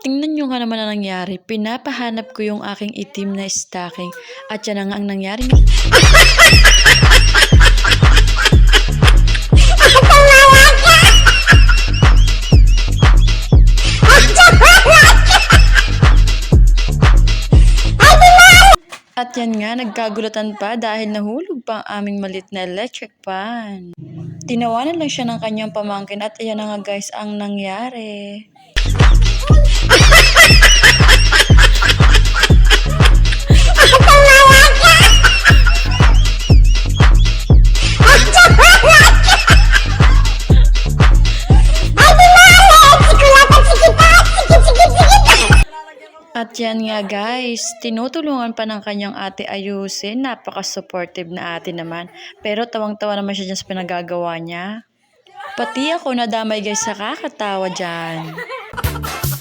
Tingnan nyo nga naman ang nangyari. Pinapahanap ko yung aking itim na stocking. At yan nga ang nangyari. At yan nga, nagkagulatan pa dahil nahulog pa ang aming malit na electric fan. Tinawanan lang siya ng kanyang pamangkin at ayan na nga guys ang nangyari. At yan nga guys, tinutulungan pa ng kanyang ate ayusin. Napaka-supportive na ate naman. Pero tawang-tawa naman siya dyan sa pinagagawa niya. Pati ako nadamay guys sa kakatawa dyan. Ha ha ha!